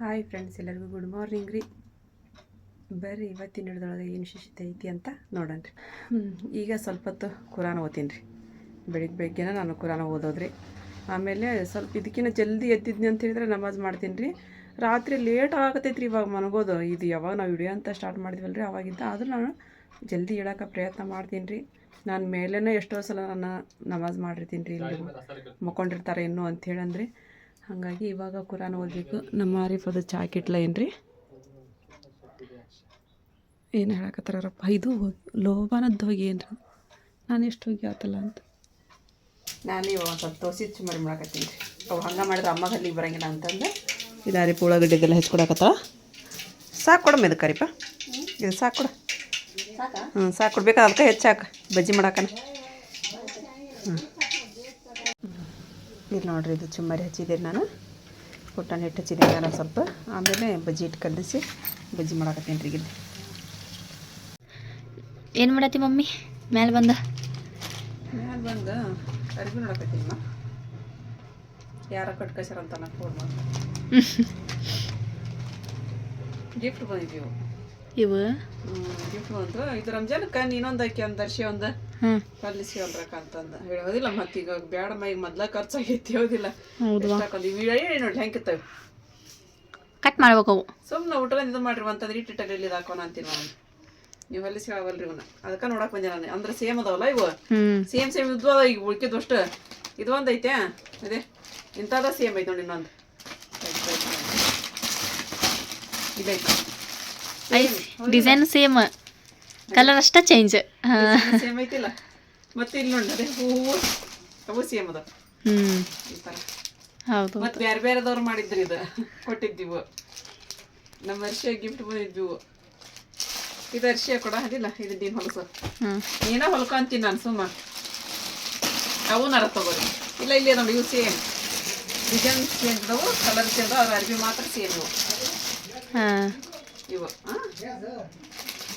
Hi friends ಎಲ್ಲರಿಗೂ good morning ರೀ. ಬರ್ರಿ ಇವತ್ತಿನ ಹಿಡಿದೊಳಗೆ ಏನು ವಿಶೇಷತೆ ಐತಿ ಅಂತ ನೋಡೋಣ ರೀ. ಈಗ ಸ್ವಲ್ಪ ಹೊತ್ತು ಕುರಾನ ಓದ್ತೀನಿ ರೀ. ಬೆಳಿಗ್ಗೆ ಬೆಳಗ್ಗೆನ ನಾನು ಕುರಾನ ಓದೋದ್ರಿ. ಆಮೇಲೆ ಸ್ವಲ್ಪ ಇದಕ್ಕಿಂತ ಜಲ್ದಿ ಎದ್ದಿದ್ನಿ ಅಂತ ಹೇಳಿದ್ರೆ ನಮಾಜ್ ಮಾಡ್ತೀನಿ ರೀ. ರಾತ್ರಿ ಲೇಟ್ ಆಗತೈತೆ ರೀ ಇವಾಗ ಮನಗೋದು ಇದು ಯಾವಾಗ ನಾವು ವಿಡಿಯೋ ಅಂತ ಸ್ಟಾರ್ಟ್ ಮಾಡಿದ್ವಲ್ಲ ರೀ ಅವಾಗಿಂದ. ಆದರೂ ನಾನು ಜಲ್ದಿ ಹೇಳೋಕೆ ಪ್ರಯತ್ನ ಮಾಡ್ತೀನಿ ರೀ. ನಾನು ಮೇಲೇ ಎಷ್ಟೋ ಸಲ ನಾನು ನಮಾಜ್ ಮಾಡಿರ್ತೀನಿ ರೀ. ಇಲ್ಲಿ ಮಕ್ಕೊಂಡಿರ್ತಾರೆ ಇನ್ನೂ ಅಂತ ಹೇಳಂದ್ರಿ. ಹಾಗಾಗಿ ಇವಾಗ ಕುರಾನ್ ಓದಬೇಕು. ನಮ್ಮ ಆರಿಫದು ಅದು ಕಿಟ್ಲ ಏನು ರೀ. ಏನು ಹೇಳಕತ್ತಾರಪ್ಪ? ಇದು ಲೋಬಾನದ್ದು ಹೋಗಿ ಏನು ರೀ ನಾನು ಎಷ್ಟು ಹೋಗಿ ಆತಲ್ಲ ಅಂತ. ನಾನು ಇವಾಗ ಒಂದು ಸ್ವಲ್ಪ ದೋಸೆ ಚುಮರಿ ಮಾಡಕತ್ತೀನಿ ರೀ. ಅವು ಹಂಗೆ ಮಾಡಿದ್ರೆ ಅಮ್ಮಗೆ ಅಲ್ಲಿಗೆ ಬರಂಗಿಲ್ಲ ಅಂತಂದು. ಇದು ಅರಿಪ ಉಳ್ಳಾಗಡ್ಡೆದೆಲ್ಲ ಹೆಚ್ಕೊಡಕತ್ತಳ ಸಾಕು ಕೊಡಮ್ಮ ಇದು ಕರಿಪ ಇದು ಸಾಕು ಕೊಡ. ಹ್ಞೂ ಸಾಕು ಕೊಡ್ಬೇಕಾದ್ರೆ ಅದಕ್ಕೆ ಹೆಚ್ಚಾಕ. ಬಜ್ಜಿ ಮಾಡಾಕನ. ಇಲ್ಲಿ ನೋಡ್ರಿ ಇದು ಚುಮ್ಮರಿ ಹಚ್ಚಿದ್ದೀನಿ ನಾನು. ಪುಟ್ಟಣ ಹಿಟ್ಟು ಹಚ್ಚಿದ್ದೀನಿ ನಾನು ಸ್ವಲ್ಪ. ಆಮೇಲೆ ಬಜ್ಜಿ ಹಿಟ್ಟು ಕಲಸಿ ಬಜ್ಜಿ ಮಾಡಾಕತ್ತೀನಿ ರೀ ಇಲ್ಲಿ ಏನು ಮಾಡತ್ತಿ ಮಮ್ಮಿ? ಮ್ಯಾಲೆ ಬಂದ? ಮ್ಯಾಲೆ ಬಂದು ಅರಿವಿ ನೋಡಕತ್ತೀನಮ್ಮ ಯಾರ ಕಟ್ ಕಳ್ಸ್ಯಾರ ಅಂತ ನಾನು ಫೋನ್ ಮಾಡಿ ಗಿಫ್ಟ್ ಬಂದಿದ್ದೀವಿ ಇವು? ಗಿಫ್ಟ್ ಬಂತು. ಇದು ರಂಜಾನಕ್ಕೆ ಇನ್ನೊಂದು ಆಕಿ ಒಂದು ದರ್ಶಿ ಒಂದು. ಕಲಿಸಿ ಅಲ್ರಕ್ಕ ಅಂತಂದ. ಹೇಳೋದಿಲ್ಲ ಮತ್ತೀಗ ಬ್ಯಾಡ ಮೈಗೆ ಮೊದ್ಲ ಖರ್ಚಾಗೈತಿ ಹೇಳೋದಿಲ್ಲ ನೋಡಿ ಹೆಂಗಿತ್ತವೆ ಕಟ್ ಮಾಡ್ಬೇಕು ಅವು. ಸುಮ್ಮನೆ ಊಟ ಇದು ಮಾಡ್ರಿ ಅಂತಂದ್ರೆ ಇಟ್ಟಿಟ್ಟಲ್ಲಿ ಇಲ್ಲಿ ಹಾಕೋಣ ಅಂತೀನಿ ನಾನು ನೀವು ಹೊಲಿಸಿ ಹೇಳವಲ್ರಿ ಇವನ್ನ ಅದಕ್ಕೆ ನೋಡಕ್ ಬಂದೆ ನಾನು. ಅಂದ್ರೆ ಸೇಮ್ ಅದಾವಲ್ಲ ಇವು? ಸೇಮ್ ಸೇಮ್ ಇದ್ವು ಅದ ಈಗ ಉಳ್ಕಿದ್ದು ಅಷ್ಟು. ಇದು ಒಂದು ಐತೆ ಅದೇ ಇಂಥದ ಸೇಮ್ ಐತೆ ನೋಡಿ ಇನ್ನೊಂದು. ಇದೈತೆ ಡಿಸೈನ್ ಸೇಮ್ ಕಲರ್ ಅಷ್ಟ ಚೇಂಜ್ ಸೇಮ್ ಐತಿಲ್ಲ. ಮತ್ತೆ ಇಲ್ಲಿ ನೋಡಿ ಅದೇ ಹೂವು ಅವು ಸೇಮ್ ಅದ. ಹ್ಞೂ ಈ ಥರ ಹೌದು. ಮತ್ತೆ ಬೇರೆ ಬೇರೆದವ್ರು ಮಾಡಿದ್ರು ಇದು. ಕೊಟ್ಟಿದ್ದೀವು. ನಮ್ಮ ವರ್ಷ ಗಿಫ್ಟ್ ಬಂದಿದ್ವು. ಇದು ಅರ್ಶಿಯ ಕೂಡ ಅದಿಲ್ಲ ಇದು ನೀನು ಹೊಲಸು. ನೀನ ಹೊಲ್ಕೊಂತೀನಿ ನಾನು ಸುಮ್ಮ. ಅವು ನರ ತಗೋರಿ. ಇಲ್ಲ ಇಲ್ಲಿ ನೋಡಿ ಇವು ಸೇಮ್ ಡಿಸೈನ್ ಚೇಂಜ್ ಅದಾವು ಕಲರ್ ಚೇಂಜ್ ಅವ್ರ ಅರ್ಬಿ ಮಾತ್ರ ಸೇಮ್ ಇವು. ಹಾಂ. ಇವು?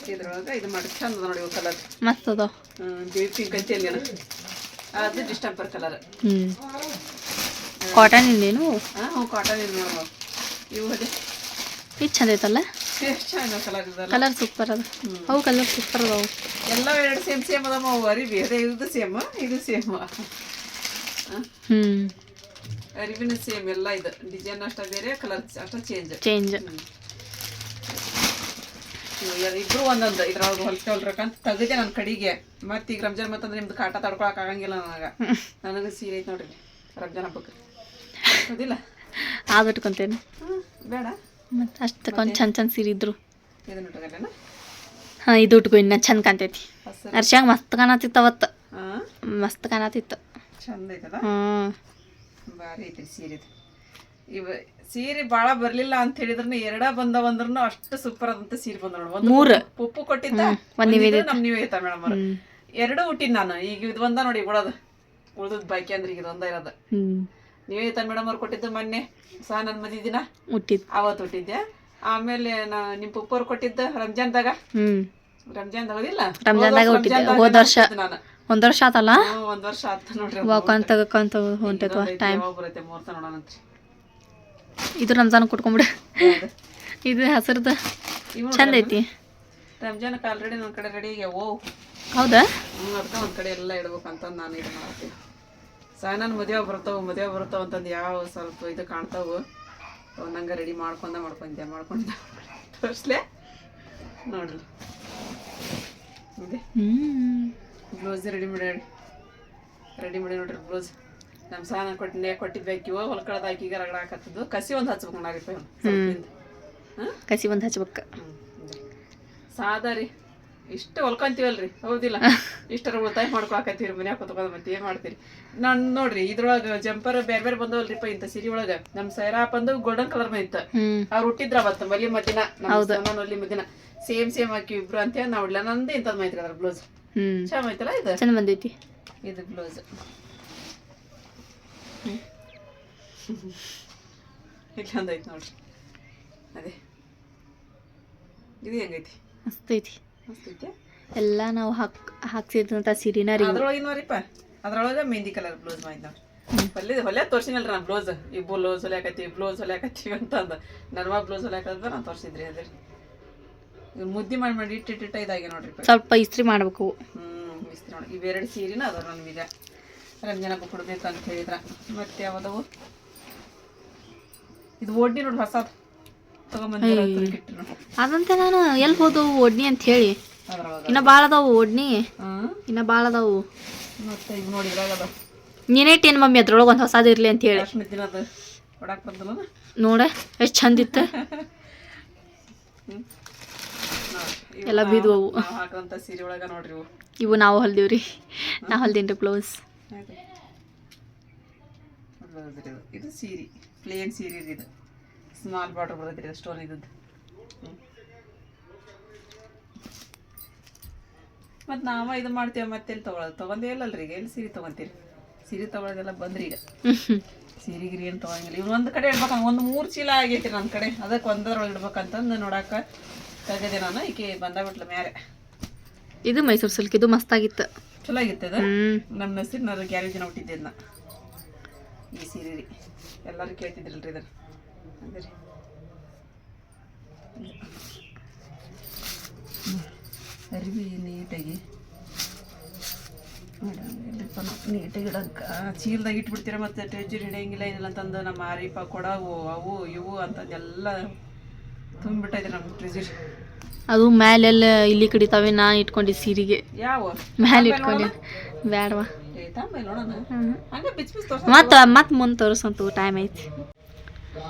ಇದ್ರೊಳಗೆ ಇದು ಮಾಡಿ ಚಂದ ನೋಡಿ ಇವು ಕಲರ್ ಮಸ್ತ್ ಅದಾವ ಬಿಳಿ ಪಿಂಕ್ ಅಂತ ಏನೇನು ಅದು ಡಿಸ್ಟಂಪರ್ ಕಲರ್ ಕಾಟನ್ ಇನ್ನೇನು ಹಾಂ ಕಾಟನ್ ಇಂದ ನೋಡ್ಬೋದು ಇವು ಅದೇ. ಇದು ಚಂದ ಐತಲ್ಲ? ಕಲರ್ ಸೂಪರ್ ಅದ. ಅವು ಕಲರ್ ಸೂಪರ್ ಅದಾವು. ಎಲ್ಲ ಎರಡು ಸೇಮ್ ಸೇಮ್ ಅದಾವ. ಅವು ಅರಿವಿ ಅದೇ ಇದು ಸೇಮ್ ಇದು ಸೇಮ್ ಹ್ಞೂ ಅರಿವಿನ ಸೇಮ್ ಎಲ್ಲ ಇದು. ಡಿಸೈನ್ ಅಷ್ಟ ಬೇರೆ ಕಲರ್ ಅಷ್ಟ ಚೇಂಜ್ ಚೇಂಜ್ ಇಬ್ರು ಒಂದೊಂದು. ಇದ್ರೊಳಗೆ ಹೊಲ್ಸ್ಕೊಳ್ರಕ್ಕಂತ ತೆಗ್ದೆ ನನ್ನ ಕಡೆಗೆ. ಮತ್ತೆ ಈಗ ರಂಜಾನ್ ಮತ್ತಂದ್ರೆ ನಿಮ್ದು ಕಾಟ ತಡ್ಕೊಳಕ್ ಆಗಂಗಿಲ್ಲ ನನಗೆ. ನನಗೆ ಸೀರೆ ಐತೆ ನೋಡ್ರಿ. ರಂಜಾನ್ ಹಬ್ಬಕ್ಕೆ. ಹೌದಿಲ್ಲ ಇಟ್ಕೊಂತೇನೆ ಹ್ಞೂ ಬೇಡ. ಮತ್ತು ಅಷ್ಟಕ್ಕೊಂದು ಚಂದ ಚಂದ ಸೀರೆ ಇದ್ರು. ಇದನ್ನ ಇಟ್ಕೊಂಡೇನ ಹಾಂ ಇದು ಉಟ್ಕೊ ಇನ್ನ ಚಂದ ಕಾಣ್ತೈತಿ. ಅರ್ಶಾಗ ಮಸ್ತ್ ಕಾಣತಿತ್ತು ಅವತ್ತು. ಮಸ್ತ್ ಕಾಣತಿತ್ತು. ಚಂದ ಐತದ? ಹ್ಞೂ ಭಾರಿ ಐತಿ ಸೀರೆ ಇವ ಸೀರೆ ಬಾಳ ಬರ್ಲಿಲ್ಲ ಅಂತ ಹೇಳಿದ್ರು ಎರಡ ಬಂದವ ಅಂದ್ರೂ ಅಷ್ಟು ಸೂಪರ್ ಆದಂತ ಸೀರೆ ಬಂದ ಒಂದು ಮೂರು. ಪುಪ್ಪು ಕೊಟ್ಟಿದ್ದ ಒಂದಿದು ನಮ್ ನಿವೇದಿತ ಮೇಡಮ್ ಅವ್ರ ಎರಡು ಹುಟ್ಟಿನ ನಾನು. ಈಗ ಇದು ಒಂದ ನೋಡಿ ಉಳೋದು. ಉಳ್ದದ್ ಬಾಕಿ ಅಂದ್ರೆ ಈಗ ಒಂದ ಇರೋದು. ನಿವೇದಿತ ಮೇಡಮ್ ಅವ್ರು ಕೊಟ್ಟಿದ್ದು ಮೊನ್ನೆ. ಸಹ ನನ್ನ ಮದಿ ದಿನ. ಹುಟ್ಟಿದ್ ಅವತ್ತು ಹುಟ್ಟಿದ್ದೆ ಆಮೇಲೆ ನಾ ನಿಮ್ಮ ಪುಪ್ಪವ್ರು ಕೊಟ್ಟಿದ್ದ ರಂಜಾನ್ದಾಗ. ದಾಗ ರಂಜಾನ್ ಹೋದಿಲ್ಲ? ರಂಜಾನ್ದಾಗ ಹುಟ್ಟಿದ್ದೆ. ರಂಜಾನ್ದಾಗ ಹೋದ್ ವರ್ಷ. ನಾನು. ಒಂದು ವರ್ಷ ಆತಲ್ಲ? ಒಂದ್ ವರ್ಷ ಆತ ನೋಡ್ರಿ. ವಾಕಂತ ತಗಕಂತ ಹೊಂಟೈತವ ಟೈಮ್ ಬರುತ್ತೆ ನೋಡೋಣ ನೋಡೋಣಂತ್ರಿ. ಇದು ರಂಜಾನ್ ಕೊಟ್ಕೊಂಬಿಡು? ಇದು ಹಸಿರದ. ಚಂದ ಐತಿ. ರಂಜಾನಕ್ಕೆ ಆಲ್ರೆಡಿ ನನ್ನ ಕಡೆ ರೆಡಿ ಆಗ್ಯಾವ. ಹೌದಾ? ಅದಕ್ಕೆ ಒಂದು ಕಡೆ ಎಲ್ಲ ಇಡ್ಬೇಕಂತ ನಾನು ಇದು ಮಾಡ್ತೀನಿ. ಸಹ ನನ್ನ ಮದುವೆ ಬರ್ತಾವೆ ಮದುವೆ ಬರ್ತಾವ ಅಂತಂದು ಯಾವ ಸ್ವಲ್ಪ ಇದು ಕಾಣ್ತಾವು. ಒಂದಂಗ ರೆಡಿ ಮಾಡ್ಕೊಂಡ ಮಾಡ್ಕೊಂಡೆ ಮಾಡ್ಕೊಂಡ. ತೋರಿಸ್ಲೆ? ನೋಡ್ರಿ. ಇದೆ. ಬ್ಲೌಸ್ ರೆಡಿ ಮಾಡಿ ರೆಡಿ ಮಾಡಿ ನೋಡ್ರಿ ಬ್ಲೌಸ್. ನಮ್ಮ ಸಹ ನಾನು ಕೊಟ್ಟಿದ್ದೆ ಕೊಟ್ಟಿದ್ದು ಬೇಕಿವ ಹೊಲ್ಕಳದ ಆಕಿ ರಗಡ ಹಾಕತ್ತದು ಕಸಿ ಒಂದು ಹಚ್ಬೇಕು ಹಾಂ? ಕಸಿ ಒಂದು ಹಚ್ಬೇಕು. ಸಾದಾ ರೀ. ಇಷ್ಟು ಹೊಲ್ಕೊಂತೀವಲ್ರಿ ಹೌದಿಲ್ಲ. ಇಷ್ಟರ ಉಳಿತಾಯ ಮಾಡ್ಕೊಳಕತ್ತೀರಿ ಮನ್ಯಾಗ ಕುತ್ಕೊಂಡು ಮತ್ತೆ ಏನ್ ಮಾಡ್ತೀರಿ? ನಾನು ನೋಡ್ರಿ ಇದ್ರೊಳಗ ಜಂಪರ್ ಬೇರೆ ಬೇರೆ ಬಂದವಲ್ರಿಪ್ಪ ಇಂಥ ಸಿರಿ ಒಳಗ. ನಮ್ ಸೈರಾಪ್ ಅಂದು ಗೋಲ್ಡನ್ ಕಲರ್ ಮೈತ ಅವ್ರು ಹುಟ್ಟಿದ್ರ ಅವತ್ತು ಮಲಿ ಮದಿನ ನಮ್ಮ ಒಲಿ ಮದಿನ ಸೇಮ್ ಸೇಮ್ ಹಾಕಿ ಇಬ್ರು ಅಂತ ಹೇಳಿ ನಾವು ನಂದು ಇಂಥದ್ದು ಮೈತ್ರಿ ಅದ್ರ ಬ್ಲೌಸ್. ಚೆನ್ನಾಗ್ ಐತಲ್ಲ ಇದು? ಚಂದ ಬಂದೈತಿ. ಇದು ಬ್ಲೌಸ್. ಇಲ್ಲೊಂದು ಐತೆ ನೋಡ್ರಿ. ಅದೇ. ಇದು ಹೆಂಗೈತಿ? ಮಸ್ತ್ ಐತಿ. ಮಸ್ತ್ ಐತೆ ಎಲ್ಲ ನಾವು ಹಾಕ್ ಹಾಕ್ಸಿದಂಥ ಸೀರೆನ ರೀ ಅದ್ರೊಳಗೆ ನೋರಿಪ್ಪ ಅದ್ರೊಳಗ ಮೆಹಂದಿ ಕಲರ್ ಬ್ಲೌಸ್ ಮಾಡಿದ್ ನೋಡ್ರಿ. ಹೊಲಿ ಹೊಲೆ ತೋರ್ಸಿನಲ್ರಿ ನಾನು ಬ್ಲೌಸ್ ಈ ಬ್ಲೌಸ್ ಹೊಲ್ಯಾಕತ್ತೀವಿ ಬ್ಲೌಸ್ ಹೊಲ್ಯಾಕತ್ತೀವಿ ಅಂದ ನರ್ವಾ ಬ್ಲೌಸ್ ಹೊಲ್ಯಾಕತ್ತ ನಾನು ತೋರಿಸಿದ್ರಿ ಅದೇ ರೀ. ಮುದ್ದಿ ಮಾಡಿ ಮಾಡಿ ಇಟ್ಟಿಟ್ಟಿಟ್ಟ ಇದಾಗೆ ನೋಡ್ರಿ. ಸ್ವಲ್ಪ ಇಸ್ತ್ರಿ ಮಾಡ್ಬೇಕು. ಹ್ಞೂ ಇಸ್ತ್ರಿ ನೋಡಿ ಇವೆರಡು ಸೀರೆನ ಅದಾವ ರಂಜನಕ್ಕೆ ಕೊಡ್ಬೇಕು ಅಂತ ಹೇಳಿದ್ರ. ಮತ್ತೆ ಯಾವ್ದವು? ಇದು ಓಡ್ನಿ ನೋಡಿ ಹೊಸ ಅದಂತ ನಾನು ಎಲ್ಲಿ ಹೋದವು ಒಡ್ನಿ ಅಂತ ಹೇಳಿ. ಇನ್ನ ಭಾಳ ಅದಾವು ಒಡ್ನಿ. ಇನ್ನ ಭಾಳ ಅದಾವು. ಮತ್ತೆ ಈಗ ನೋಡಿ ಇದ್ರಾಗ ಅದಾವ ನೀನೇಟೇನು ಮಮ್ಮಿ ಅದ್ರೊಳಗೆ ಒಂದು ಹೊಸದು ಇರಲಿ ಅಂತ ಹೇಳಿ. ನೋಡ. ಎಷ್ಟು ಚಂದ ಇತ್ತು. ಎಲ್ಲ ನೋಡ್ರಿ ಇವು ನಾವು ಹೊಲ್ದೀವ್ರಿ. ನಾ ಹೊಲ್ದೇನ್ರಿ ಬ್ಲೌಸ್. ಇದು. ಇದು ಸೀರೆ. ಪ್ಲೇನ್ ಸೀರೆ ರೀ ಇದು. ಸ್ಮಾಲ್ ಬಾರ್ಡರ್ ಬರ್ತೈತಿ ಇದು ಸ್ಟೋನ್ ಇದ್ದದ್ದು. ಮತ್ತು ನಾವ ಇದು ಮಾಡ್ತೇವೆ ಮತ್ತೆ ಎಲ್ಲಿ ತೊಗೊಳೋದು? ತೊಗೊಂಡೇ ಇಲ್ಲಲ್ರಿ ಈಗ. ಎಲ್ಲಿ ಸೀರೆ ತೊಗೊಂತೀರಿ? ಸೀರೆ ತೊಗೊಳೋದೆಲ್ಲ ಬಂದ್ರಿ ಈಗ. ಸೀರೆ ಗಿರಿ ಏನು ತೊಗೊಂಗಿಲ್ಲ. ಇವ್ರು ಒಂದು ಕಡೆ ಇಡ್ಬೇಕಂತ ಒಂದು ಮೂರು ಚೀಲ ಆಗೈತಿ ನನ್ನ ಕಡೆ. ಅದಕ್ಕೆ ಒಂದರೊಳಗೆ ಇಡ್ಬೇಕಂತಂದು ನೋಡಕ್ಕೆ ತೆಗದೆ ನಾನು. ಈಕೆ ಬಂದಾಬಿಟ್ಲ ಮ್ಯಾರೆ. ಇದು ಮೈಸೂರು ಸಿಲ್ಕ್ ಇದು ಮಸ್ತಾಗಿತ್ತು ಚಲೋ ಆಗಿತ್ತು ಅದು ನಮ್ಮ ಹೆಸರು ನಾನು ಗ್ಯಾರೇಜ್ ಹುಟ್ಟಿದ್ದೆ ನಾ ಈ ಸೀರೆ ರೀ ಎಲ್ಲರೂ ಕೇಳ್ತಿದ್ರಲ್ರಿ ಇದನ್ನ. ಅದೇ ರೀ ಅರಿವಿ ನೀಟಾಗಿ. ನೀಟಾಗಿ ಇಡಕ್ಕ ಚೀಲದಾಗ ಇಟ್ಬಿಡ್ತೀರ ಮತ್ತೆ ಟ್ರೆಜರ್ ಹಿಡಿಯಂಗಿಲ್ಲ ಏನಿಲ್ಲ ಅಂತಂದು ನಮ್ಮ ಆರಿಪ ಕೊಡವು ಅವು ಇವು ಅಂತಂದೆಲ್ಲ ತುಂಬಿಟ್ಟೈತೆ ನಮ್ಮ ಟ್ರೆಜರ್ ಅದು ಮ್ಯಾಲೆಲ್ಲ ಇಲ್ಲಿ ಕಡಿತಾವೆ ನಾ ಇಟ್ಕೊಂಡಿ ಸೀರೆಗೆ. ಮ್ಯಾಲೆ ಇಟ್ಕೊಂಡಿ. ಬ್ಯಾಡವಾ. ಮತ್ತೆ ಮತ್ತ ಮತ್ ಮುಂದೆ ತೋರಿಸಂತು ಟೈಮ್ ಐತಿ.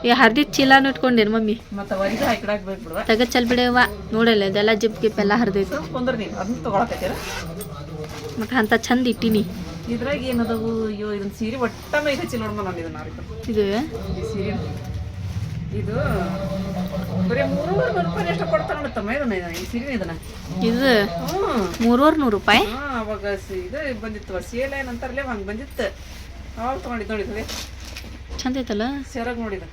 ಈಗ ಹರ್ದಿದ್ ಚೀಲಾನು ಇಟ್ಕೊಂಡೇನು ಮಮ್ಮಿ? ತಗ ಚಲ್ ಬಿಡವ ನೋಡಲ್ಲ ಇದೆಲ್ಲ ಜಿಪ್ ಗಿಪ್ ಎಲ್ಲ ಹರಿದೈತಿ. ಮತ್ತೆ ಅಂತ ಚಂದ ಇಟ್ಟಿನಿ. ಇದ್ರಾಗ ಏನದವು ಅಯ್ಯೋ ಇದನ್ನ ಸೀರೆ ಒಟ್ಟ ಮೈ ಹಚ್ಚಿ ನೋಡ್ಮ ನಾನು ಇದನ್ನ ಇದು? ಸೀರೆ. ಇದು ಬರೀ ಮೂರುವರೆ ನೂರು ರೂಪಾಯಿ ಎಷ್ಟು ಕೊಡ್ತಾರೆ ನೋಡುತ್ತಮ್ಮ. ಇದನ್ನ ಈ ಸೀರೆ ಇದನ್ನ. ಇದು ಮೂರುವರೆ ನೂರು ರೂಪಾಯಿ? ಹಾ ಅವಾಗ ಇದು ಬಂದಿತ್ತು ಸೇಲ್ ಏನಂತಾರಲ್ಲ ಹಂಗೆ ಬಂದಿತ್ತು. ಅವಾಗ ತೊಗೊಂಡಿದ್ದು ನೋಡಿದ್ರಿ ಚಂದ ಐತಲ್ಲ? ಸೆರಗ್ ನೋಡಿದ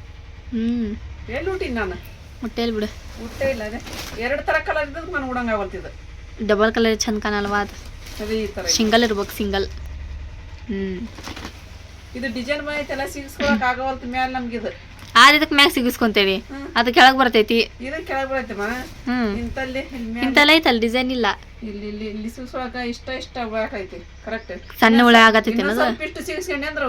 ಹ್ಮ್. ಎಲ್ಲಿ ಹುಟ್ಟಿನಿ ನಾನು? ಮುಟ್ಟೆಲ್ ಬಿಡು. ಊಟ ಇಲ್ಲ ಅದೇ. ಎರಡು ಥರ ಕಲರ್ ಇದ್ದದ್ದು ನಾನು ಉಡಂಗ ಆಗಲ್ತಿದ್ದು ಡಬಲ್ ಕಲರ್ ಚಂದ ಕಾಣಲ್ವಾ ಅದು? ಅದೇ ಈ ಥರ ಸಿಂಗಲ್ ಇರ್ಬೇಕು ಸಿಂಗಲ್ ಹ್ಮ್. ಇದು ಡಿಸೈನ್ ಬಂದೈತೆಲ್ಲ ಸಿಗಿಸ್ಕೊಳಕ್ ಆಗವಲ್ತು ಮ್ಯಾಲ ನಮ್ಗಿದು. ಆದ ಇದಕ್ಕೆ ಮ್ಯಾಗ ಸಿಗಿಸ್ಕೊಂತೇವಿ. ಅದು ಕೆಳಗೆ ಬರ್ತೈತಿ. ಇದು ಕೆಳಗೆ ಹ್ಮ್. ಇಂತಲ್ಲಿ ಐತಲ್ಲ ಡಿಸೈನ್ ಇಲ್ಲ. ಇಲ್ಲಿ ಇಲ್ಲಿ ಇಲ್ಲಿ ಇಷ್ಟ ಇಷ್ಟ ಕರೆಕ್ಟ್ ಸಣ್ಣ ಹುಳ ಆಗತೈತಿ ಸ್ವಲ್ಪ ಇಷ್ಟು ಸಿಗಿಸ್ಕೊಂಡೆ ಅಂದ್ರೆ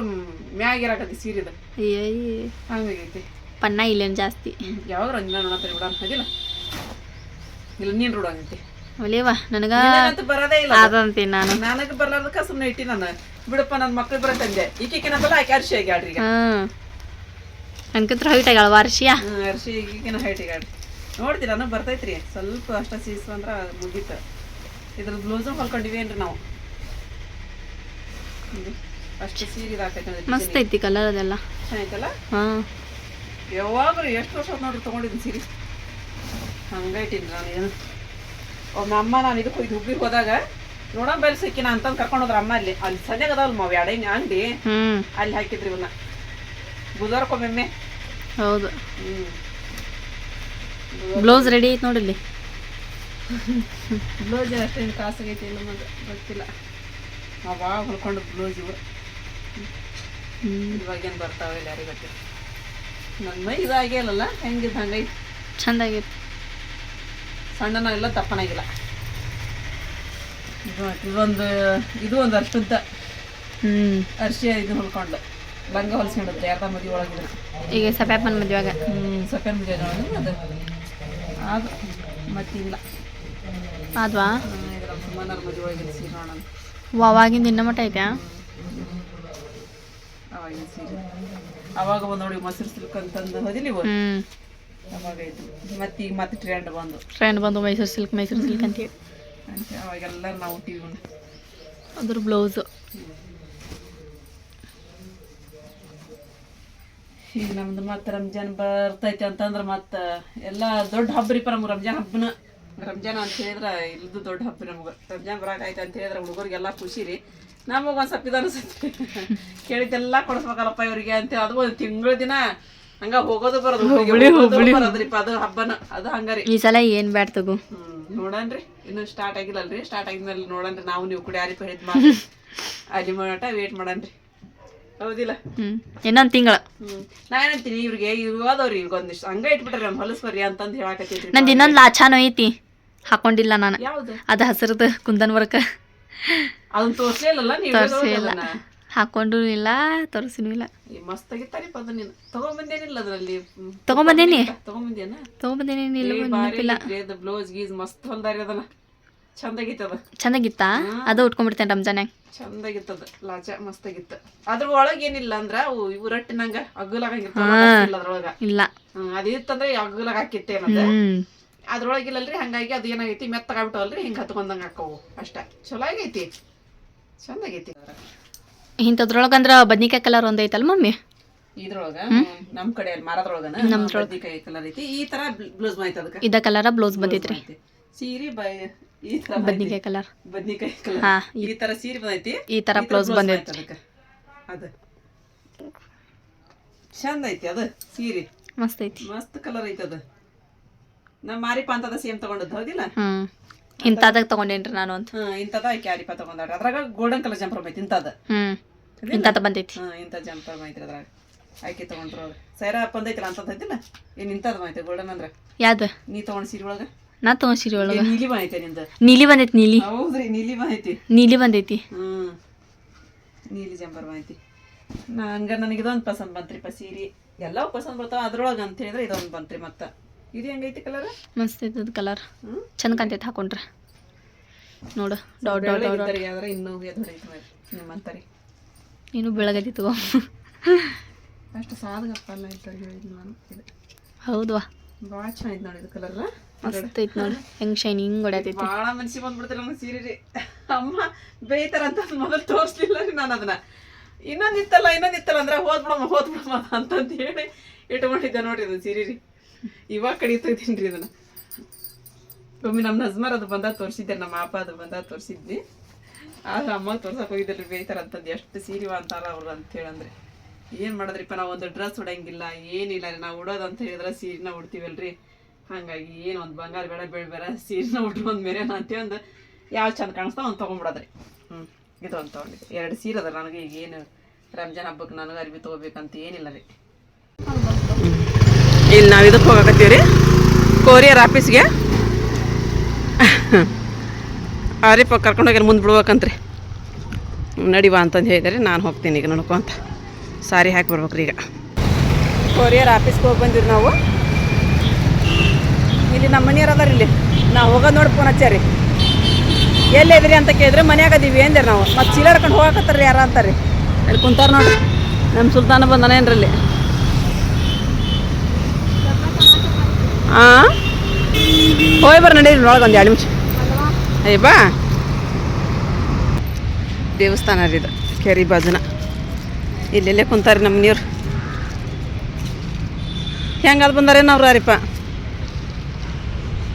ಮ್ಯಾಗ ಇರಾಕತಿ ಸೀರಿದ. ಅಯ್ಯಯ್ಯ. ಹಂಗಾಗೈತಿ. ಪನ್ನ ಇಲ್ಲೇನು ಜಾಸ್ತಿ. ಯಾವಾಗ ರಂಜನ ನೋಡತ್ತಾರೆ ಬಿಡ ಅದಿಲ್ಲ ಇಲ್ಲ ನೀನ್ ನನಗ ಬರೋದೇ ಇಲ್ಲ ಅದು. ನಾನು. ನನಗೆ ಬರ್ಲಾರ್ದಕ್ಕ ಸುಮ್ಮನೆ ಇಟ್ಟಿ ನಾನು. ಬಿಡಪ್ಪ ನನ್ನ ಮಕ್ಳು ಬರತ್ತಂದೆ. ಈಕಿನ ಬಲ್ಲ ಆಕೆ ಅರ್ಶಿ ಆಗ್ಯಾಡ್ರಿ ಹ್ಮ್. ನನ್ಕಿಂತ ಹೈಟ್ ಆಗ್ಯಾಳ ವಾರ್ಷಿಯ ಅರ್ಶಿ ಈಗಿನ ಹೈಟ್ ಆಗ್ಯಾಡ್ರಿ ನೋಡ್ತೀರ ಬರ್ತೈತ್ರಿ. ಸ್ವಲ್ಪ ಅಷ್ಟ ಸೀಸು ಅಂದ್ರೆ ಮುಗೀತು. ಇದ್ರ ಬ್ಲೌಸು ಹೊಲ್ಕೊಂಡಿವೇನ್ರಿ ನಾವು? ಅಷ್ಟ ಸೀರೆ ಇದಾಕೈತೆ ಮಸ್ತ್ ಐತಿ ಕಲರ್ ಅದೆಲ್ಲ. ಚೆನ್ನಾಯ್ತಲ್ಲ ಹಾ. ಯಾವಾಗಲೂ ಎಷ್ಟು ವರ್ಷ ನೋಡ್ರಿ ತೊಗೊಂಡಿದ್ದೀನಿ ಸೀರೆ. ಹಂಗೈತೀನಿ ನಾನು ಏನು? ಒಮ್ಮೆ ಅಮ್ಮ ನಾನು ಇದಕ್ಕೆ ಹೋಗಿ ಹುಬ್ಬಿಗೆ ಹೋದಾಗ ನೋಡೋ ಬೆಲ್ ಸಿಕ್ಕಿನ ಅಂತಂದು ಕರ್ಕೊಂಡು ಹೋದ್ರ ಅಮ್ಮ ಅಲ್ಲಿ. ಅಲ್ಲಿ ಸದ್ಯಾಗ ಅದಾವಲ್ಲ ಮಾವು ಎಡೆ ಅಂಗಡಿ. ಅಲ್ಲಿ ಹಾಕಿದ್ರಿ ಇವನ್ನ. ಬುಧವಾರಕ್ಕೊಮ್ಮೆ ಹೌದು. ಬ್ಲೌಸ್ ರೆಡಿ ಐತಿ ನೋಡಿಲ್ಲಿ ಬ್ಲೌಸ್ ಅಷ್ಟೇನು ಕಾಸಾಗೈತಿ ಇಲ್ಲ ನಮಗೆ ಗೊತ್ತಿಲ್ಲ. ಅವಾಗ ಹೊಲ್ಕೊಂಡು ಬ್ಲೌಸ್ ಇವು ಇವಾಗೇನು ಬರ್ತಾವೆ ಇಲ್ಲ ಯಾರಿಗೆ ಗೊತ್ತಿಲ್ಲ. ನನ್ನ ಮೈ ಇದಾಗೇಲಲ್ಲ ಹೆಂಗಿದ್ದು ಹಂಗೈತಿ. ಚಂದ ಆಗೈತಿ. ತಪ್ಪನಾಗಿಲ್ಲ. ಇದು ಇದೊಂದು ಇದು ಒಂದು ಅರ್ಶುದ್ದ ಹ್ಮ್. ಅರ್ಶಿ ಇದು ಹೊಲ್ಕೊಂಡು ಲಂಗ ಹೊಲಿಸ್ಕೊಂಡಿರುತ್ತೆ ಯಾರ್ದ ಮದುವೆ ಒಳಗಿದ್ರೆ. ಈಗ ಸಪ್ಯಾಪನ ಮದ್ವೆಗ ಹ್ಞೂ ಸಪ್ಯಾನ ಮದುವೆ ಅದು ಅದು ಮತ್ತಿಲ್ಲ. ಆದ್ವಾ? ಇದ್ರ ಸುಮ್ಮನರ ಮದುವೆ ಒಳಗೆ ಸೀರೆ ನೋಡೋಣ. ಅವಾಗಿಂದ ಇನ್ನ ಮಟ್ಟ ಐತ್ಯಾ ಅವಾಗಿನ ಸೀರೆ. ಅವಾಗ ಒಂದು ನೋಡಿ ಮೊಸರು ಸಿಲ್ಕ್ ಅಂತಂದು ಹೋದಿಲ್ಲ ಇವು ಅವಾಗ ಐತಿ ಮತ್ತೆ ಈಗ ಮತ್ತೆ ಟ್ರೆಂಡ್ ಬಂದು. ಟ್ರೆಂಡ್ ಬಂದು ಮೈಸೂರು ಸಿಲ್ಕ್ ಮೈಸೂರು ಸಿಲ್ಕ್ ಅಂತೇಳಿ ಅಂತ ಅವಾಗೆಲ್ಲರೂ ನಾವು ಟಿವಿ ಅದ್ರ ಬ್ಲೌಸು ಈಗ ನಮ್ದು ಮತ್ತೆ ರಂಜಾನ್ ಬರ್ತೈತೆ ಅಂತಂದ್ರೆ ಮತ್ತೆ ಎಲ್ಲ ದೊಡ್ಡ ಹಬ್ಬ ರೀ ನಮ್ಗೆ ರಂಜಾನ್ ಹಬ್ಬನ. ರಂಜಾನ್ ಅಂತ ಹೇಳಿದ್ರೆ ಇಲ್ದು ದೊಡ್ಡ ಹಬ್ಬ ನಮ್ಗೆ. ರಂಜಾನ್ ಬರಾಕೈತೆ ಅಂತ ಹೇಳಿದ್ರೆ ಹುಡುಗರಿಗೆಲ್ಲ ಖುಷಿ ರೀ. ನಮಗೆ ಒಂದು ಸ್ವಲ್ಪ ಇದು ಅನಿಸುತ್ತೆ ಕೇಳಿದ್ದೆಲ್ಲ ಕೊಡಿಸ್ಬೇಕಲ್ಲಪ್ಪ ಇವರಿಗೆ ಅಂತ ಅದು ಒಂದು ತಿಂಗಳ ದಿನ ಹಂಗ ಹೋಗೋದು ಬರೋದು ಬರೋದ್ರಿಪ್ಪ ಅದು ಹಬ್ಬನ. ಅದು ಹಂಗಾರಿ ಈ ಸಲ ಏನ್ ಬ್ಯಾಡ್ ತಗೋ? ನೋಡನ್ರಿ. ಇನ್ನು ಸ್ಟಾರ್ಟ್ ಆಗಿಲ್ಲಲ್ರಿ. ಸ್ಟಾರ್ಟ್ ಆಗಿದ್ಮೇಲೆ ನೋಡನ್ರಿ. ನಾವು ನೀವು ಕೂಡ ಯಾರಿಪ್ಪ ಹೇಳಿದ್ ಮಾಡಿ ಅಲ್ಲಿ ಮಾಡಟ ವೇಟ್ ಮಾಡನ್ರಿ. ಹೌದಿಲ್ಲ. ಹ್ಮ್. ಇನ್ನೊಂದು ತಿಂಗಳು. ಹ್ಮ್. ನಾ ಏನಂತೀನಿ ಇವ್ರಿಗೆ ಇವ್ ಹೋದವ್ರಿ ಈಗ ಒಂದಿಷ್ಟು ಹಂಗ ಇಟ್ಬಿಟ್ರಿ ನಮ್ಮ ಹೊಲಸ್ ಬರ್ರಿ ಅಂತಂದು ಹೇಳಾಕತ್ತೈತ್ರಿ ನಂದು ಇನ್ನೊಂದ್ ಲಾಚಾನು ಐತಿ. ಹಾಕೊಂಡಿಲ್ಲ ನಾನು. ಯಾವ್ದು? ಅದು ಹಸಿರದ ಕುಂದನ್ ವರ್ಕ. ಅದನ್ನ ತೋರ್ಸ್ಲಿಲ್ಲಲ್ಲ ನೀವು ತೋರಿಸಿಲ್ಲ ಹಾಕೊಂಡು ಇಲ್ಲ ತೋರಿಸಿನೂ ಇಲ್ಲ. ಮಸ್ತ್ ಆಗಿತ್ತಾರಿಪ್ಪ ಅದು ನೀನು. ತಗೊಂಬಂದೇನಿಲ್ಲ ಅದ್ರಲ್ಲಿ. ತಗೊಂಬಂದೇನಿ? ತಗೊಂಬಂದೇನ? ತೊಗೊಂಬಂದೇನಿ ಇಲ್ಲ ಏ, ಬಾರಿ ಐತ್ರಿ ಅದು ಬ್ಲೌಸ್ ಗೀಸ್ ಮಸ್ತ್ ಹೊಲ್ದಾರಿ ಅದನ್ನ. ಚಂದಾಗಿತ್ತು? ಅದ ಚಂದಾಗಿತ್ತಾ ಅದು ಉಟ್ಕೊಂಡ್ಬಿಡ್ತೇನೆ ರಂಜಾನ್ಯಾಗ. ಚಂದಾಗಿತ್ತದ ಲಾಚ ಮಸ್ತಾಗಿತ್ತ. ಅದ್ರ ಒಳಗ ಏನಿಲ್ಲ ಅಂದ್ರ ಅವು ಇವು ರಟ್ಟಿನಂಗ ಅಗ್ಗಲಾಗಂಗಿರ್ತಾವ ಅದ್ರೊಳಗ ಇಲ್ಲ. ಅದಿತ್ತಂದ್ರ ಅಗ್ಗಲಾಗ ಹಾಕಿತ್ತೆ ಹ್ಮ್. ಅದ್ರೊಳಗಿಲ್ಲಲ್ರಿ ಹಂಗಾಗಿ ಅದು ಏನಾಗೈತಿ ಮೆತ್ತಗಾಗ್ಬಿಟ್ಟವಲ್ರಿ ಹಿಂಗ ಹತ್ಕೊಂಡಂಗ ಹಾಕವು ಅಷ್ಟ. ಚಲೋ ಆಗೈತಿ ಚಂದಾಗೈತಿ. ಇಂಥದ್ರೊಳಗಂದ್ರ ಬದ್ನಿಕಾಯಿ ಕಲರ್ ಒಂದೈತಲ್ ಮಮ್ಮಿ? ಇದ್ರೊಳಗ? ನಮ್ ಕಡೆ ಮರದ್ರೊಳಗ ಮರದ್ರೊಳಗನ ಬದ್ನಿಕಾಯಿ ಕಲರ್ ಐತಿ. ಈ ತರ ಬ್ಲೌಸ್ ಮಾಯ್ತು ಅದಕ್ಕೆ ಇದ ಕಲರ ಬ್ಲೌಸ್ ಬಂದೈತ್ರಿ ಸೀರೆ ಬೈ ಈ ತರ ಬದ್ನಿಕಾಯಿ ಕಲರ್ ಬದ್ನಿಕಾಯಿ ಕಲರ್ ಹಾ ಈ ತರ ಸೀರೆ ಬಂದೈತಿ. ಈ ತರ ಬ್ಲೌಸ್ ಬಂದೈತಿ. ಅದಕ್ಕೆ. ಅದು. ಚಂದ ಐತಿ ಅದ ಸೀರೆ. ಮಸ್ತ್ ಐತಿ. ಮಸ್ತ್ ಕಲರ್ ಐತಿ ಅದ. ನಮ್ಮ ಮಾರಿಪ ಅಂತದ ಸೇಮ್ ತಗೊಂಡದ್ದು ಹೌದಿಲ್ಲ? ಹ್ಮ್. ಇಂಥದಾಗ ತಗೊಂಡೇನ್ರಿ ನಾನು ಅಂತ. ಹಾ ಇಂಥದ ಕ್ಯಾರಿಪ ತಗೊಂಡಾರ ಅದ್ರಾಗ ಗೋಲ್ಡನ್ ಕಲರ್ ಜಂಪರ್ ಐತಿ ಇಂಥದ. ಹ್ಮ್. ಇಂಥದ ಬಂದೈತಿ. ಹಾ ಇಂಥ ಜಂಪರ್ ಐತ್ರಿ ಅದ್ರಾಗ. ಆಯ್ಕೆ ತಗೊಂಡ್ರು ಸೈರಾ ಬಂದೈತಿಲ್ಲ ಅಂತದ್ ಐತಿಲ್ಲ ಏನ್ ಇಂಥದ್ದು ಐತೆ ಗೋಲ್ಡನ್ ಅಂದ್ರೆ? ಯಾವ್ದು? ನೀ ತಗೊಂಡ್ ಸೀರೆ ಒಳಗ? ನಾ ತಗೊಂಡ್ ಒಳಗೆ. ನೀಲಿ ಬಂದೈತೆ ನಿಂದ? ನೀಲಿ ಬಂದೈತಿ ನೀಲಿ. ಹೌದ್ರಿ ನೀಲಿ ಬಂದೈತಿ. ನೀಲಿ ಬಂದೈತಿ. ಹ್ಮ್. ನೀಲಿ ಜಂಬರ್ ಬಂದೈತಿ. ನಾ ಹಂಗ ನನಗೆ ಇದೊಂದು ಪಸಂದ್ ಬಂತ್ರಿಪ್ಪ ಸೀರೆ. ಎಲ್ಲವೂ ಪಸಂದ್ ಬರ್ತಾವ ಅದ್ರೊಳಗ ಅಂತ ಹೇಳಿದ್ರೆ ಇದೊಂದು ಬಂತ್ರಿ ಮತ್ತೆ. ಇದು ಹೆಂಗೈತಿ ಕಲರ್ ಮಸ್ತ್ ಐತದ ಕಲರ್ ಚಂದ ಕಾಣ್ತೈತಿ ಹಾಕೊಂಡ್ರೆ. ನೋಡು ಡಾಟ್ ಡಾಟ್ ಡೌಟ್ ಯಾವ್ದಾರ ಇನ್ನೂ ನಿಮ್ಮಂತರಿ. ನೀನು ಬೆಳಗದಿ ತಗೋ. ಅಷ್ಟು ಸಾಧಗಪ್ಪ ಅಲ್ಲ ಇರ್ತಾರೆ ಹೇಳಿದ್ ನಾನು ಹೌದ್ವಾ ಭಾಳ ಚೆನ್ನಾಗಿ ನೋಡಿ ಇದು ಕಲರ್ ಮಸ್ತ್ ನೋಡಿ. ಹೆಂಗ್ ಶೈನಿಂಗ್ ಹೊಡ್ಯಾತೈತಿ. ಭಾಳ ಮನ್ಸಿಗೆ ಬಂದ್ಬಿಡ್ತಾರೆ ನಮ್ಮ ಸೀರೆ ರೀ ಅಮ್ಮ ಬೇಯ್ತಾರ ಅಂತ ಮೊದಲು ತೋರಿಸ್ಲಿಲ್ಲ ರೀ ನಾನು ಅದನ್ನ. ಇನ್ನೊಂದು ಇತ್ತಲ್ಲ ಇತ್ತಲ್ಲ ಅಂದ್ರೆ ಹೋದ್ಬಿಡಮ್ಮ ಹೋದ್ಬಿಡಮ್ಮ ಅಂತಂತ ಹೇಳಿ ಇಟ್ಕೊಂಡಿದ್ದೆ ನೋಡ್ರಿ ಅದು ಸೀರೆ ರೀ ಇವಾಗ ಕಡಿತೀನಿ ರೀ ಅದನ್ನ. ಒಮ್ಮೆ ನಮ್ಮ ನಜ್ಮರ್ ಅದು ಬಂದಾಗ ತೋರಿಸಿದ್ದೆ, ನಮ್ಮ ಅಪ್ಪ ಅದು ಬಂದ ತೋರಿಸಿದ್ವಿ ಆದ್ರೆ ಅಮ್ಮ ತೋರ್ಸಕ್ ಹೋಗಿದ್ರಿ ಬೇಯ್ತಾರ ಅಂತಂದು. ಎಷ್ಟು ಸೀರೆ ಅಂತಾರ ಅವ್ರು ಅಂತ ಹೇಳಂದ್ರೆ. ಏನು ಮಾಡಿದ್ರಿಪ್ಪ, ನಾವು ಒಂದು ಡ್ರೆಸ್ ಉಡಂಗಿಲ್ಲ ಏನಿಲ್ಲ ರೀ, ನಾವು ಉಡೋದು ಅಂತ ಹೇಳಿದ್ರೆ ಸೀರೆನ ಉಡ್ತೀವಲ್ರಿ. ಹಾಗಾಗಿ ಏನು ಒಂದು ಬಂಗಾರ ಬೇಡ ಬೇಡ ಬೇಡ, ಸೀರೆನ ಉಟ್ಕೊಂಡ್ ಮೇರೆ ಅಂತ ಒಂದು ಯಾವ ಚಂದ ಕಾಣಿಸ್ತಾವ ಅವ್ನು ತೊಗೊಂಬಿಡೋದ್ರಿ ಹ್ಞೂ ಇದು ಒಂದು ತೊಗೊಂಡಿದ್ದೆ. ಎರಡು ಸೀರೆ ಅದ ನನಗೆ, ಈಗ ಏನು ರಂಜಾನ್ ಹಬ್ಬಕ್ಕೆ ನನಗೆ ಅರ್ಬಿ ತೊಗೋಬೇಕಂತ ಏನಿಲ್ಲ ರೀ. ಇಲ್ಲಿ ನಾವು ಇದಕ್ಕೆ ಹೋಗಕತ್ತೀವಿ ರೀ ಕೊರಿಯರ್ ಆಫೀಸ್ಗೆ ಕರ್ಕೊಂಡು ಕರ್ಕೊಂಡೋಗಿ ಮುಂದೆ ಬಿಡ್ಬೇಕಂತ್ರಿ. ನಡಿವಾ ಅಂತಂದು ಹೇಳಿದರೆ ನಾನು ಹೋಗ್ತೀನಿ ಈಗ ನೋಡ್ಕೊಂತ ಸಾರಿ ಹಾಕಿ ಬರ್ಬೇಕ್ರಿ ಈಗ. ಕೊರಿಯರ್ ಆಫೀಸ್ಗೆ ಹೋಗಿ ಬಂದಿರಿ ನಾವು. ಇಲ್ಲಿ ನಮ್ಮ ಮನೆಯವ್ರು ಅದಾರ ಇಲ್ಲಿ. ನಾವು ಹೋಗೋದು ನೋಡಿ ಫೋನ್ ಹಚ್ಚಾರಿ ಎಲ್ಲಿ ಇದ್ರಿ ಅಂತ ಕೇಳಿದ್ರೆ ಮನ್ಯಾಗ ಅದೀವಿ ಅಂದ್ರಿ ನಾವು. ಮತ್ತು ಚೀಲ ಹಿಡ್ಕೊಂಡು ಹೋಗಕತ್ತಾರ್ರಿ ಯಾರ ಅಂತಾರ್ರಿ ಅಲ್ಲಿ ಕುಂತಾರ ನೋಡ್ರಿ. ನಮ್ಮ ಸುಲ್ತಾನ ಬಂದನೇನ್ರಲ್ಲಿ ಹಾಂ ಹೋಯ್ ಬರ್ರಿ ನಡೀರಿ ನೋಡಿ ಒಂದು ಎರಡು ನಿಮಿಷ. ಅಯ್ಯ ಬಾ. ದೇವಸ್ಥಾನ ರೀ ಇದು. ಕೆರಿ ಬಾಜುನ. ಇಲ್ಲೆಲ್ಲೇ ಕುಂತಾರಿ ನಮ್ಮ ನೀರು ಹೆಂಗಾದ್ ಬಂದಾರೇನವ್ರು ಅರಿಪ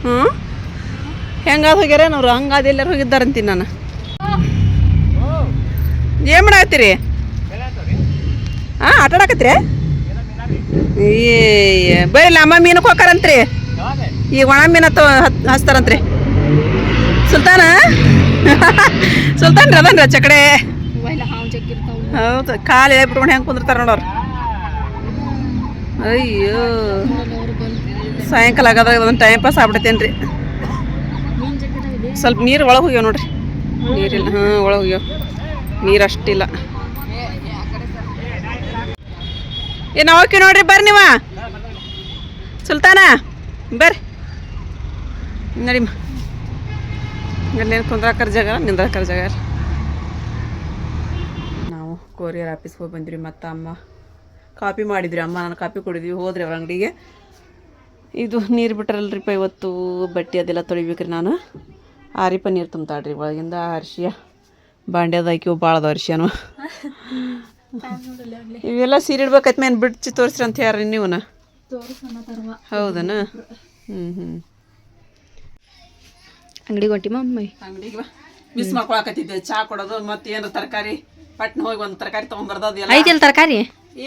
ಹ್ಞೂ ಹೆಂಗಾದ್ ಹೋಗ್ಯಾರೇನವ್ರು ಹಂಗಾದ ಎಲ್ಲರೂ ಹೋಗಿದ್ದಾರಂತೀನಿ ನಾನು. ಏನು ಮಾಡಾಕತ್ತೀರಿ? ಹಾಂ ಆಟ ಆಡಕತ್ತೀರಿ? ಏ ಬರೀಲ್ಲ ಅಮ್ಮ ಮೀನಕ್ಕೆ ಹೋಗ್ತಾರಂತ್ರಿ ಈಗ ಒಣ ಮೀನ ಹತ್ತ ಹಚ್ತಾರಂತ್ರಿ. ಸುಲ್ತಾನ? ಸುಲ್ತಾನ್ ಅದನ್ರಿ ಆಚೆ ಕಡೆ. ಹೌದು, ಕಾಲು ಬಿಟ್ಕೊಂಡು ಹೆಂಗೆ ಕುಂದಿರ್ತಾರೆ ನೋಡೋರು ಅಯ್ಯೋ. ಸಾಯಂಕಾಲ ಆಗದಾಗ ಒಂದು ಟೈಮ್ ಪಾಸ್ ಆಗ್ಬಿಡ್ತೇನೆ ರೀ ಸ್ವಲ್ಪ ನೀರು ಒಳಗೆ ಹೋಗ್ಯಾವ ನೋಡ್ರಿ. ನೀರಿಲ್ಲ ಹಾಂ, ಒಳಗೆ ಹೋಗ್ಯಾವ. ನೀರು ಅಷ್ಟಿಲ್ಲ. ಏನು ಓಕೆ ನೋಡ್ರಿ, ಬರ್ರಿ ನೀವ. ಸುಲ್ತಾನ, ಬರ್ರಿ. ನಡಿಮ್ಮ ಅಲ್ಲೇನು ಕುಂದ್ರಾಕರ್ ಜಾಗ, ನಿಂದ್ರಾಕರ್ ಜಾಗ ನಾವು ಕೊರಿಯರ್ ಆಫೀಸ್ಗೆ ಹೋಗಿ ಬಂದ್ರಿ ಮತ್ತೆ ಅಮ್ಮ ಕಾಪಿ ಮಾಡಿದ್ರಿ ಅಮ್ಮ, ನಾನು ಕಾಪಿ ಕೊಡಿದ್ವಿ, ಹೋದ್ರಿ ಅವ್ರ ಅಂಗಡಿಗೆ. ಇದು ನೀರು ಬಿಟ್ರಲ್ರಿಪ್ಪ ಇವತ್ತು ಬಟ್ಟೆ ಅದೆಲ್ಲ ತೊಳಿಬೇಕ್ರಿ ನಾನು. ಆರಿಪ ನೀರು ತುಂಬ್ತಾಳ್ರಿ ಒಳಗಿಂದ ಅರ್ಶಿಯ. ಬಾಂಡ್ಯದ ಹಾಕಿವು ಭಾಳ ಅದ ಅರ್ಶಿಯನು. ಇವೆಲ್ಲ ಸೀರೆ ಇಡ್ಬೇಕಾಯ್ತು ಮೇನ್ ಬಿಡ್ಚಿ ತೋರಿಸ್ರಿ ಅಂತ ಹೇಳ್ರಿ ನೀವನ. ಹೌದನ? ಹ್ಞೂ ಹ್ಞೂ ಅಂಗಡಿಗೆ ಹೊಂಟಿ ಮಮ್ಮಿ? ಅಂಗಡಿಗೆ ಮಿಸ್ ಮಾಡ್ಕೊಳಕತ್ತಿದ್ದೆ ಚಾ ಕೊಡೋದು ಮತ್ತೆ ಏನಾರ ತರಕಾರಿ? ಪಟ್ನ ಹೋಗಿ ಒಂದು ತರಕಾರಿ ತೊಗೊಂಬರ್ದು ಅದೆಲ್ಲ ತರಕಾರಿ?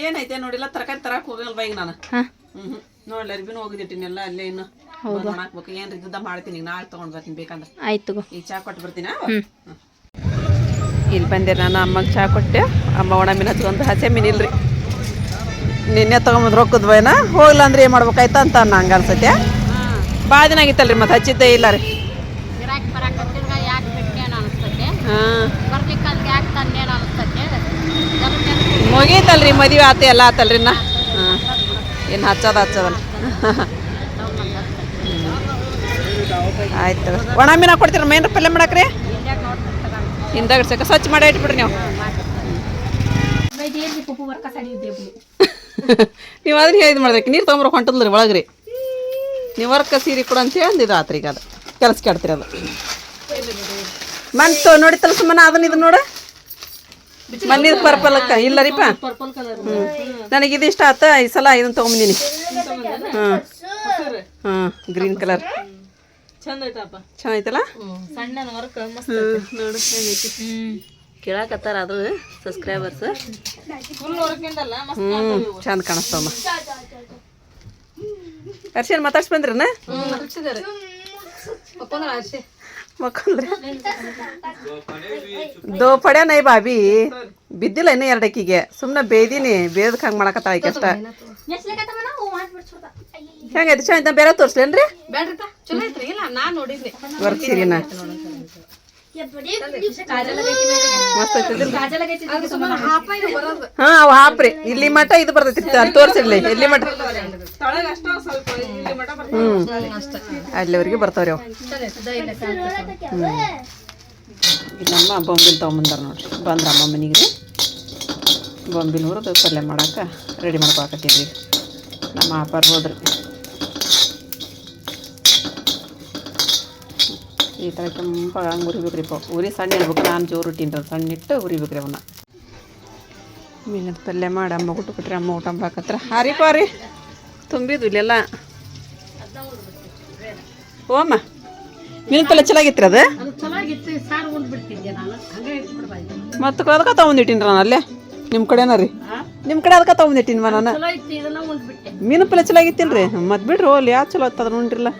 ಏನೈತೆ ನೋಡಿಲ್ಲ ತರಕಾರಿ ತರಕ್ ಹೋಗಲ್ವ ಈಗ ನಾನು. ಹ್ಮ್ ಹ್ಞೂ ನೋಡ್ಲಿ ಅರ್ಬಿನೂ ಹೋಗಿದ್ದಿಟ್ಟಿನೆಲ್ಲ ಅಲ್ಲೇ ಇನ್ನು ಹಾಕ್ಬೇಕು ಏನ್ರಿ ಇದ್ದದ ಮಾಡ್ತೀನಿ ನಾಳೆ ತೊಗೊಂಡು ಬರ್ತೀನಿ ಬೇಕಂದ್ರೆ. ಆಯ್ತು ಈ ಈಗ ಚಾ ಕೊಟ್ಟು ಬರ್ತೀನ? ಇಲ್ಲಿ ಬಂದೆ ನಾನು ಅಮ್ಮಗೆ ಚಹಾ ಕೊಟ್ಟೆ. ಅಮ್ಮ ಒಣ ಮೀನು ಹಚ್ಕೊಂಡು ಹಸೆ ಮೀನು ಇಲ್ರಿ. ನಿನ್ನೆ ತೊಗೊಂಬಂದು ರೊಕ್ಕದ್ ಬೈನಾ? ಹೋಗ್ಲ ಅಂದ್ರೆ ಏನು ಮಾಡ್ಬೇಕಾಯ್ತು ಅಂತ ಅನ್ನ ಹಂಗ ಅನ್ಸತ್ತೆ. ಭಾಳ ದಿನ ಆಗಿತ್ತಲ್ರಿ ಮತ್ತೆ ಹಚ್ಚಿದ್ದೇ ಇಲ್ಲ ರೀ. ಮುಗೀತಲ್ರಿ ಮದುವೆ ಆತ ಎಲ್ಲ ಆತಲ್ರಿ ನಾ ಏನು ಹಚ್ಚದ ಹಚ್ಚೋದಲ್ಲ ಆಯ್ತು. ಒಣ ಮೀನು ಕೊಡ್ತೀರ ಮೇನ್ ಪಲ್ಯ ಮಾಡಕ್ರಿ? ಹಿಂದಾಗ ಸಕ ಸ್ವಚ್ಛ ಮಾಡಿ ಇಟ್ಬಿಡ್ರಿ ನೀವು. ನೀವು ಅದನ್ನ ಇದು ಮಾಡ್ಬೇಕು. ನೀರು ತೊಗೊಂಬರಕ್ಕೆ ಹೊಂಟದ್ರಿ ಒಳಗ್ರಿ. ನೀವು ವರ್ಕ ಸೀರೆ ಕೊಡು ಅಂತ ಹೇಳಿ ಇದು ಆತ್ರಿ ಈಗ ಅದು. ಕೆಲಸ ಕೇಳ್ತೀರಿ ಅದು ಮಂತು ನೋಡಿ ಸುಮ್ಮನೆ ಅದನ್ನ ಇದು ನೋಡು. ಮಣ್ಣಿದ ಪರ್ಪಲ್ಕ ಇಲ್ಲ ರೀಪ ಹ್ಞೂ ನನಗೆ ಇದು ಇಷ್ಟ ಆತ ಈ ಸಲ ಇದನ್ನ ತೊಗೊಂಬಂದಿನಿ. ಹಾಂ ಹಾಂ ಗ್ರೀನ್ ಕಲರ್ ಮಸ್ತ್ ನೋಡು ಹೆಂಗೈತಿ ಕೇಳಾಕತ್ತಾರ ಅದು ಸಬ್ಸ್ಕ್ರೈಬರ್ಸ್ ಹ್ಞೂ ಚಂದ ಕಾಣಿಸ್ತಮ್ಮ ಅರ್ಶನ್ ಮಾತಾಡ್ಸಿ ಬಂದ್ರನ ಮಕ್ಕಂದ್ರೆ? ದೋ ಪಡ್ಯ ನೈ ಬಾಬಿ. ಬಿದ್ದಿಲ್ಲ ಇನ್ನು ಎರಡಕ್ಕಿಗೆ ಸುಮ್ಮನೆ ಬೇದಿನಿ ಬೇದಕ್ಕೆ ಹಂಗೆ ಮಾಡಕತ್ತಾಳ ಈಕೆ ಅಷ್ಟ. ಹೆಂಗೈತಿ ಚಂದ? ಬೇರೆ ತೋರಿಸ್ಲೇನ್ರಿ? ಬೇಡ್ರಿಪ್ಪ ಹಾ ಅವು ಹಾಪ್ರಿ ಇಲ್ಲಿ ಮಠ ಇದು ಬರ್ತೈತಿ ತೋರಿಸಿರ್ಲಿ. ಇಲ್ಲಿ ಮಠ. ಹ್ಮ್. ಅಲ್ಲಿವರೆಗೆ ಬರ್ತಾವ್ರಿ ಅವು. ಇಲ್ಲಮ್ಮ ಬೊಂಬಿಲ್ ತೊಗೊಂಬಂದಾರ ನೋಡ್ರಿ. ಬಂದ್ರ ಅಮ್ಮ ಮನೆಗೆ. ಬೊಂಬಿಲ್ ಹುರಿದು ಪಲ್ಯ ಮಾಡಕ್ಕೆ ರೆಡಿ ಮಾಡ್ಕೊಳಕತ್ತಿದ್ವಿ ನಮ್ಮ ಆಪರ್ ಹೋದ್ರಿ. ಈ ಥರ ಕೆಂಪಾಗಿ ಹಂಗೆ ಉರಿಬೇಕ್ರಿ ಪ. ಉರಿ ಸಣ್ಣ ಇರ್ಬೇಕು ನಾನು ಜೋರು ಸಣ್ಣ ಇಟ್ಟು ಉರಿಬೇಕ್ರಿ ಅವನ್ನ. ಮೀನದ ಪಲ್ಯ ಮಾಡಿ ಅಮ್ಮ ಊಟ ಕೊಟ್ರಿ ಅಮ್ಮ ಊಟ ಹಾಕತ್ರ ಹಾರಿ ಪಾರಿ ತುಂಬಿದ್ದು ಇಲ್ಲೆಲ್ಲ. ಓಮ್ಮ ಅಮ್ಮ ಮೀನಿನ ಪಲ್ಯ ಅದು? ಅದು ಚೆನ್ನಾಗಿತ್ತು ಇಟ್ಬಿಡ್ಬಾಯ್ತು ಮತ್ತೆ ಅದಕ್ಕೆ ತೊಗೊಂಡಿಟ್ಟಿನಿ ನಾನು ಅಲ್ಲೇ. ನಿಮ್ಮ ಕಡೆನ ರೀ. ನಿಮ್ಮ ಕಡೆ ಅದಕ್ಕೆ ತೊಗೊಂಡಿಟ್ಟಿನಿ ನಾನು. ಮೀನು ಪಲ್ಯ ಚಲೋ ಆಗಿತ್ತಿಲ್ರಿ ಮತ್ತೆ ಬಿಡ್ರಿ ಓಲ್ ಯಾವ ಚಲೋ ಆಗ್ತದ ಅದನ್ನ ಉಂಡ್ರಿಲ್ಲ.